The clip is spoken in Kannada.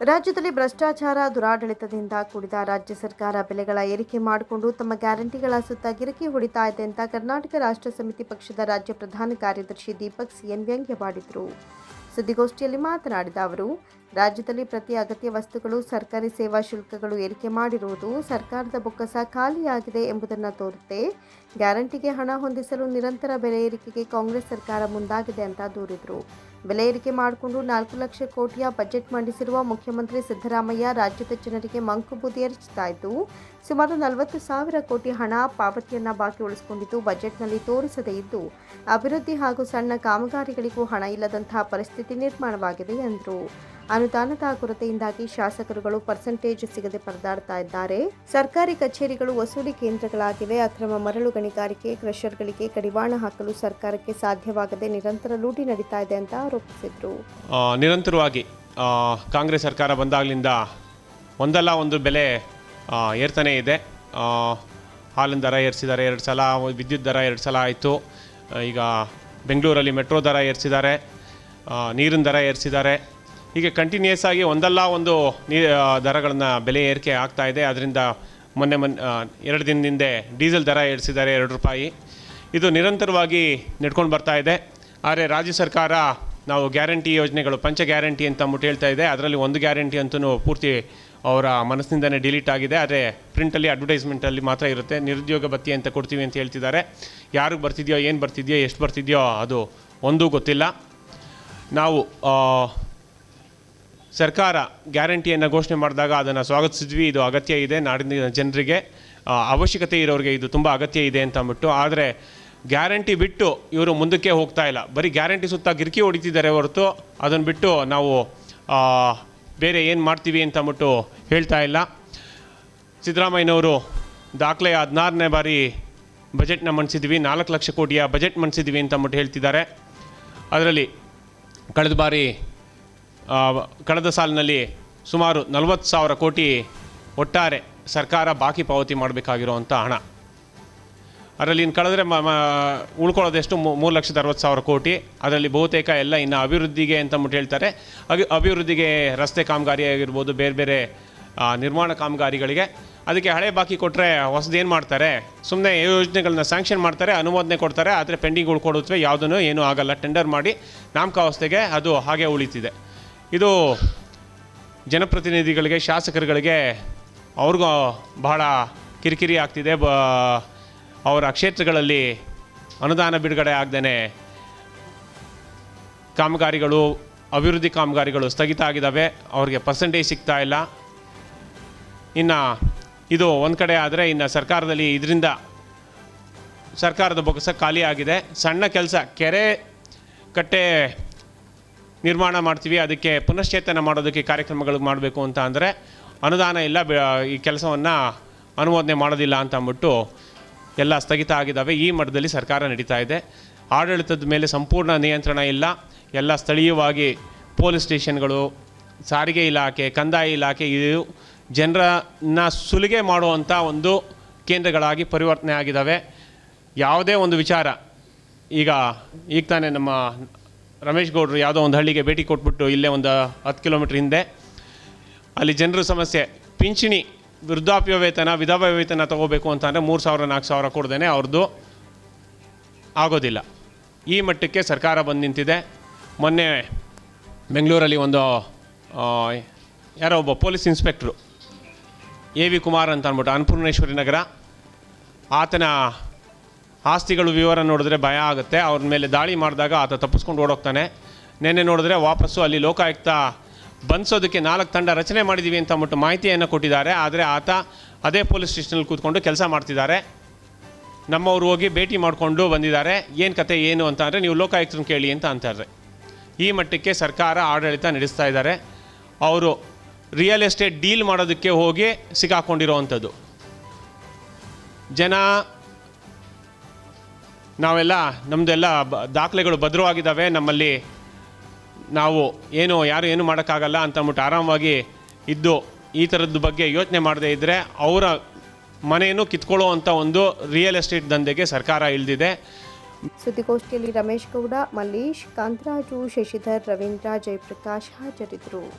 ರಾಜ್ಯದಲ್ಲಿ ಭ್ರಷ್ಟಾಚಾರ ದುರಾಡಳಿತದಿಂದ ಕೂಡಿದ ರಾಜ್ಯ ಸರ್ಕಾರ ಬೆಲೆಗಳ ಏರಿಕೆ ಮಾಡಿಕೊಂಡು ತಮ್ಮ ಗ್ಯಾರಂಟಿಗಳ ಸುತ್ತ ಗಿರಕಿ ಹೊಡಿತಾ ಇದೆ ಅಂತ ಕರ್ನಾಟಕ ರಾಷ್ಟ್ರ ಸಮಿತಿ ಪಕ್ಷದ ರಾಜ್ಯ ಪ್ರಧಾನ ಕಾರ್ಯದರ್ಶಿ ದೀಪಕ್ ಸಿಎನ್ ವ್ಯಂಗ್ಯವಾಡಿದರು. ಸುದ್ದಿಗೋಷ್ಠಿಯಲ್ಲಿ ಮಾತನಾಡಿದ ಅವರು ರಾಜ್ಯದಲ್ಲಿ ಪ್ರತಿ ಅಗತ್ಯ ವಸ್ತುಗಳು, ಸರ್ಕಾರಿ ಸೇವಾ ಶುಲ್ಕಗಳು ಏರಿಕೆ ಮಾಡಿರುವುದು ಸರ್ಕಾರದ ಬೊಕ್ಕಸ ಖಾಲಿಯಾಗಿದೆ ಎಂಬುದನ್ನು ತೋರುತ್ತೆ. ಗ್ಯಾರಂಟಿಗೆ ಹಣ ಹೊಂದಿಸಲು ನಿರಂತರ ಬೆಲೆ ಏರಿಕೆಗೆ ಕಾಂಗ್ರೆಸ್ ಸರ್ಕಾರ ಮುಂದಾಗಿದೆ ಅಂತ ದೂರಿದರು. ಬೆಲೆ ಏರಿಕೆ ಮಾಡಿಕೊಂಡು ನಾಲ್ಕು ಲಕ್ಷ ಕೋಟಿಯ ಬಜೆಟ್ ಮಂಡಿಸಿರುವ ಮುಖ್ಯಮಂತ್ರಿ ಸಿದ್ದರಾಮಯ್ಯ ರಾಜ್ಯದ ಜನರಿಗೆ ಮಂಕು ಬೂದಿ ಇದ್ದು, ಸುಮಾರು ನಲವತ್ತು ಸಾವಿರ ಕೋಟಿ ಹಣ ಪಾವತಿಯನ್ನು ಬಾಕಿ ಉಳಿಸಿಕೊಂಡಿದ್ದು ಬಜೆಟ್ನಲ್ಲಿ ತೋರಿಸದೇ ಇದ್ದು, ಅಭಿವೃದ್ಧಿ ಹಾಗೂ ಸಣ್ಣ ಕಾಮಗಾರಿಗಳಿಗೂ ಹಣ ಇಲ್ಲದಂತಹ ಪರಿಸ್ಥಿತಿ ನಿರ್ಮಾಣವಾಗಿದೆ ಎಂದರು. ಅನುದಾನದ ಕೊರತೆಯಿಂದಾಗಿ ಶಾಸಕರುಗಳು ಪರ್ಸೆಂಟೇಜ್ ಸಿಗದೆ ಪರದಾಡ್ತಾ ಇದ್ದಾರೆ. ಸರ್ಕಾರಿ ಕಚೇರಿಗಳು ವಸೂಲಿ ಕೇಂದ್ರಗಳಾಗಿವೆ. ಅಕ್ರಮ ಮರಳು ಗಣಿಗಾರಿಕೆ, ಕ್ರಷರ್ಗಳಿಗೆ ಕಡಿವಾಣ ಹಾಕಲು ಸರ್ಕಾರಕ್ಕೆ ಸಾಧ್ಯವಾಗದೆ ನಿರಂತರ ಲೂಟಿ ನಡೀತಾ ಇದೆ ಅಂತ ಆರೋಪಿಸಿದರು. ನಿರಂತರವಾಗಿ ಕಾಂಗ್ರೆಸ್ ಸರ್ಕಾರ ಬಂದಾಗಲಿಂದ ಒಂದಲ್ಲ ಒಂದು ಬೆಲೆ ಏರ್ತಾನೆ ಇದೆ. ಹಾಲಿನ ದರ ಏರಿಸಿದ್ದಾರೆ. ಎರಡು ಸಲ ವಿದ್ಯುತ್ ದರ ಎರಡು ಸಲ ಆಯಿತು. ಈಗ ಬೆಂಗಳೂರಲ್ಲಿ ಮೆಟ್ರೋ ದರ ಏರಿಸಿದ್ದಾರೆ. ನೀರಿನ ದರ ಏರಿಸಿದ್ದಾರೆ. ಹೀಗೆ ಕಂಟಿನ್ಯೂಸ್ ಆಗಿ ಒಂದಲ್ಲ ಒಂದು ನೀ ದರಗಳನ್ನು ಬೆಲೆ ಏರಿಕೆ ಆಗ್ತಾ ಇದೆ. ಅದರಿಂದ ಮೊನ್ನೆ ಮೊನ್ನೆ ಎರಡು ಎರಡು ದಿನದಿಂದ ಡೀಸೆಲ್ ದರ ಏರಿಸಿದ್ದಾರೆ ಎರಡು ರೂಪಾಯಿ. ಇದು ನಿರಂತರವಾಗಿ ನಡ್ಕೊಂಡು ಬರ್ತಾ ಇದೆ. ಆದರೆ ರಾಜ್ಯ ಸರ್ಕಾರ ನಾವು ಗ್ಯಾರಂಟಿ ಯೋಜನೆಗಳು, ಪಂಚ ಗ್ಯಾರಂಟಿ ಅಂತ ಅಂದ್ಬಿಟ್ಟು ಹೇಳ್ತಾ ಇದೆ. ಅದರಲ್ಲಿ ಒಂದು ಗ್ಯಾರಂಟಿ ಅಂತೂ ಪೂರ್ತಿ ಅವರ ಮನಸ್ಸಿನಿಂದನೇ ಡಿಲೀಟ್ ಆಗಿದೆ. ಆದರೆ ಪ್ರಿಂಟಲ್ಲಿ, ಅಡ್ವರ್ಟೈಸ್ಮೆಂಟಲ್ಲಿ ಮಾತ್ರ ಇರುತ್ತೆ. ನಿರುದ್ಯೋಗ ಭತ್ತಿ ಅಂತ ಕೊಡ್ತೀವಿ ಅಂತ ಹೇಳ್ತಿದ್ದಾರೆ. ಯಾರಿಗೆ ಬರ್ತಿದೆಯೋ, ಏನು ಬರ್ತಿದೆಯೋ, ಎಷ್ಟು ಬರ್ತಿದೆಯೋ ಅದು ಒಂದೂ ಗೊತ್ತಿಲ್ಲ. ನಾವು ಸರ್ಕಾರ ಗ್ಯಾರಂಟಿಯನ್ನು ಘೋಷಣೆ ಮಾಡಿದಾಗ ಅದನ್ನು ಸ್ವಾಗತಿಸಿದ್ವಿ. ಇದು ಅಗತ್ಯ ಇದೆ. ನಾಡಿನ ಜನರಿಗೆ ಅವಶ್ಯಕತೆ ಇರೋರಿಗೆ ಇದು ತುಂಬ ಅಗತ್ಯ ಇದೆ ಅಂತ ಅಂದ್ಬಿಟ್ಟು, ಆದರೆ ಗ್ಯಾರಂಟಿ ಬಿಟ್ಟು ಇವರು ಮುಂದಕ್ಕೆ ಹೋಗ್ತಾ ಇಲ್ಲ. ಬರೀ ಗ್ಯಾರಂಟಿ ಸುತ್ತ ಗಿರಿಕಿ ಹೊಡಿತಿದ್ದಾರೆ ಹೊರತು ಅದನ್ನು ಬಿಟ್ಟು ನಾವು ಬೇರೆ ಏನು ಮಾಡ್ತೀವಿ ಅಂತ ಅಂದ್ಬಿಟ್ಟು ಹೇಳ್ತಾ ಇಲ್ಲ. ಸಿದ್ದರಾಮಯ್ಯನವರು ದಾಖಲೆ ಹದಿನಾರನೇ ಬಾರಿ ಬಜೆಟ್ನ ಮಂಡಿಸಿದ್ವಿ. ನಾಲ್ಕು ಲಕ್ಷ ಕೋಟಿಯ ಬಜೆಟ್ ಮಂಡಿಸಿದ್ವಿ ಅಂತ ಅಂದ್ಬಿಟ್ಟು ಹೇಳ್ತಿದ್ದಾರೆ. ಅದರಲ್ಲಿ ಕಳೆದ ಬಾರಿ ಕಳೆದ ಸಾಲಿನಲ್ಲಿ ಸುಮಾರು ನಲವತ್ತು ಸಾವಿರ ಕೋಟಿ ಒಟ್ಟಾರೆ ಸರ್ಕಾರ ಬಾಕಿ ಪಾವತಿ ಮಾಡಬೇಕಾಗಿರುವಂಥ ಹಣ. ಅದರಲ್ಲಿ ಇನ್ನು ಕಳೆದ್ರೆ ಮ ಉಳ್ಕೊಳ್ಳೋದೆಷ್ಟು? ಮೂರು ಲಕ್ಷದ ಅರವತ್ತು ಸಾವಿರ ಕೋಟಿ. ಅದರಲ್ಲಿ ಬಹುತೇಕ ಎಲ್ಲ ಇನ್ನು ಅಭಿವೃದ್ಧಿಗೆ ಅಂತ ಅಂದ್ಬಿಟ್ಟು ಹೇಳ್ತಾರೆ. ಅಭಿ, ಅಭಿವೃದ್ಧಿಗೆ ರಸ್ತೆ ಕಾಮಗಾರಿ ಆಗಿರ್ಬೋದು, ಬೇರೆ ಬೇರೆ ನಿರ್ಮಾಣ ಕಾಮಗಾರಿಗಳಿಗೆ. ಅದಕ್ಕೆ ಹಳೆ ಬಾಕಿ ಕೊಟ್ಟರೆ ಹೊಸದೇನು ಮಾಡ್ತಾರೆ? ಸುಮ್ಮನೆ ಯೋಜನೆಗಳನ್ನ ಸ್ಯಾಂಕ್ಷನ್ ಮಾಡ್ತಾರೆ, ಅನುಮೋದನೆ ಕೊಡ್ತಾರೆ, ಆದರೆ ಪೆಂಡಿಂಗ್ ಉಳ್ಕೊಡುತ್ತವೆ ಯಾವುದೂ ಏನೂ ಆಗಲ್ಲ. ಟೆಂಡರ್ ಮಾಡಿ ನಾಮಕಾವಸ್ಥೆಗೆ ಅದು ಹಾಗೆ ಉಳಿತಿದೆ. ಇದು ಜನಪ್ರತಿನಿಧಿಗಳಿಗೆ, ಶಾಸಕರುಗಳಿಗೆ ಅವ್ರಿಗೂ ಬಹಳ ಕಿರಿಕಿರಿ ಆಗ್ತಿದೆ. ಬ, ಅವರ ಕ್ಷೇತ್ರಗಳಲ್ಲಿ ಅನುದಾನ ಬಿಡುಗಡೆ ಆಗ್ದೇ ಕಾಮಗಾರಿಗಳು, ಅಭಿವೃದ್ಧಿ ಕಾಮಗಾರಿಗಳು ಸ್ಥಗಿತ ಆಗಿದ್ದಾವೆ ಅವ್ರಿಗೆ ಪರ್ಸೆಂಟೇಜ್ ಸಿಗ್ತಾ ಇಲ್ಲ. ಇನ್ನು ಇದು ಒಂದು ಕಡೆ ಆದರೆ ಇನ್ನು ಸರ್ಕಾರದಲ್ಲಿ ಇದರಿಂದ ಸರ್ಕಾರದ ಬೊಗಸ ಖಾಲಿಯಾಗಿದೆ ಸಣ್ಣ ಕೆಲಸ, ಕೆರೆ ಕಟ್ಟೆ ನಿರ್ಮಾಣ ಮಾಡ್ತೀವಿ. ಅದಕ್ಕೆ ಪುನಶ್ಚೇತನ ಮಾಡೋದಕ್ಕೆ ಕಾರ್ಯಕ್ರಮಗಳು ಮಾಡಬೇಕು ಅಂತ ಅಂದರೆ ಅನುದಾನ ಇಲ್ಲ ಈ ಕೆಲಸವನ್ನು ಅನುಮೋದನೆ ಮಾಡೋದಿಲ್ಲ ಅಂತ ಅಂದ್ಬಿಟ್ಟು ಎಲ್ಲ ಸ್ಥಗಿತ ಆಗಿದ್ದಾವೆ ಈ ಮಟ್ಟದಲ್ಲಿ ಸರ್ಕಾರ ನಡೀತಾ ಇದೆ. ಆಡಳಿತದ ಮೇಲೆ ಸಂಪೂರ್ಣ ನಿಯಂತ್ರಣ ಇಲ್ಲ. ಎಲ್ಲ ಸ್ಥಳೀಯವಾಗಿ ಪೊಲೀಸ್ ಸ್ಟೇಷನ್ಗಳು, ಸಾರಿಗೆ ಇಲಾಖೆ, ಕಂದಾಯ ಇಲಾಖೆ, ಇದು ಜನರನ್ನ ಸುಲಿಗೆ ಮಾಡುವಂಥ ಒಂದು ಕೇಂದ್ರಗಳಾಗಿ ಪರಿವರ್ತನೆ ಆಗಿದ್ದಾವೆ ಯಾವುದೇ ಒಂದು ವಿಚಾರ ಈಗ ಈಗ ತಾನೇ ನಮ್ಮ ರಮೇಶ್ ಗೌಡರು ಯಾವುದೋ ಒಂದು ಹಳ್ಳಿಗೆ ಭೇಟಿ ಕೊಟ್ಬಿಟ್ಟು ಇಲ್ಲೇ ಒಂದು ಹತ್ತು ಕಿಲೋಮೀಟ್ರ್ ಹಿಂದೆ ಅಲ್ಲಿ ಜನರ ಸಮಸ್ಯೆ, ಪಿಂಚಣಿ, ವೃದ್ಧಾಪ್ಯ ವೇತನ, ವಿಧವಾ ವೇತನ ತಗೋಬೇಕು ಅಂತ ಅಂದರೆ ಮೂರು ಸಾವಿರ, ನಾಲ್ಕು ಸಾವಿರ ಕೊಡ್ದೇನೆ ಅವ್ರದ್ದು ಆಗೋದಿಲ್ಲ. ಈ ಮಟ್ಟಕ್ಕೆ ಸರ್ಕಾರ ಬಂದು ನಿಂತಿದೆ. ಮೊನ್ನೆ ಬೆಂಗಳೂರಲ್ಲಿ ಒಂದು ಯಾರೋ ಒಬ್ಬ police inspector, A V Kumar ಅಂತ ಅಂದ್ಬಿಟ್ಟು ಅನ್ನಪೂರ್ಣೇಶ್ವರಿ ನಗರ. ಆತನ ಆಸ್ತಿಗಳು ವಿವರ ನೋಡಿದ್ರೆ ಭಯ ಆಗುತ್ತೆ. ಅವ್ರ ಮೇಲೆ ದಾಳಿ ಮಾಡಿದಾಗ ಆತ ತಪ್ಪಿಸ್ಕೊಂಡು ಓಡೋಗ್ತಾನೆ. ನೆನ್ನೆ ನೋಡಿದ್ರೆ ವಾಪಸ್ಸು ಅಲ್ಲಿ ಲೋಕಾಯುಕ್ತ ಬಂಧಿಸೋದಕ್ಕೆ ನಾಲ್ಕು ತಂಡ ರಚನೆ ಮಾಡಿದ್ದೀವಿ ಅಂತ ಅಂದ್ಬಿಟ್ಟು ಮಾಹಿತಿಯನ್ನು ಕೊಟ್ಟಿದ್ದಾರೆ. ಆದರೆ ಆತ ಅದೇ ಪೊಲೀಸ್ ಸ್ಟೇಷನಲ್ಲಿ ಕೂತ್ಕೊಂಡು ಕೆಲಸ ಮಾಡ್ತಿದ್ದಾರೆ. ನಮ್ಮವ್ರು ಹೋಗಿ ಭೇಟಿ ಮಾಡಿಕೊಂಡು ಬಂದಿದ್ದಾರೆ. ಏನು ಕತೆ, ಏನು ಅಂತ ಅಂದರೆ ನೀವು ಲೋಕಾಯುಕ್ತರನ್ನ ಕೇಳಿ ಅಂತ ಅಂತಾರೆ. ಈ ಮಟ್ಟಕ್ಕೆ ಸರ್ಕಾರ ಆಡಳಿತ ನಡೆಸ್ತಾ ಇದ್ದಾರೆ. ಅವರು ರಿಯಲ್ ಎಸ್ಟೇಟ್ ಡೀಲ್ ಮಾಡೋದಕ್ಕೆ ಹೋಗಿ ಸಿಕ್ಕಾಕೊಂಡಿರೋವಂಥದ್ದು ಜನ ನಾವೆಲ್ಲ ನಮ್ಮದೆಲ್ಲ ಬ, ದಾಖಲೆಗಳು ಭದ್ರವಾಗಿದ್ದಾವೆ, ನಮ್ಮಲ್ಲಿ ನಾವು ಏನು, ಯಾರು ಏನು ಮಾಡೋಕ್ಕಾಗಲ್ಲ ಅಂತ ಅಂದ್ಬಿಟ್ಟು ಆರಾಮವಾಗಿ ಇದ್ದು ಈ ಥರದ್ದು ಬಗ್ಗೆ ಯೋಚನೆ ಮಾಡದೇ ಇದ್ದರೆ ಅವರ ಮನೆಯನ್ನು ಕಿತ್ಕೊಳ್ಳುವಂಥ ಒಂದು ರಿಯಲ್ ಎಸ್ಟೇಟ್ ದಂಧೆಗೆ ಸರ್ಕಾರ ಇಳಿದಿದೆ ಸುದ್ದಿಗೋಷ್ಠಿಯಲ್ಲಿ ರಮೇಶ್ ಗೌಡ ಮಲ್ಲೇಶ್ ಕಾಂತರಾಜು, ಶಶಿಧರ್, ರವೀಂದ್ರ, ಜಯಪ್ರಕಾಶ್ ಹಾಜರಿದ್ದರು.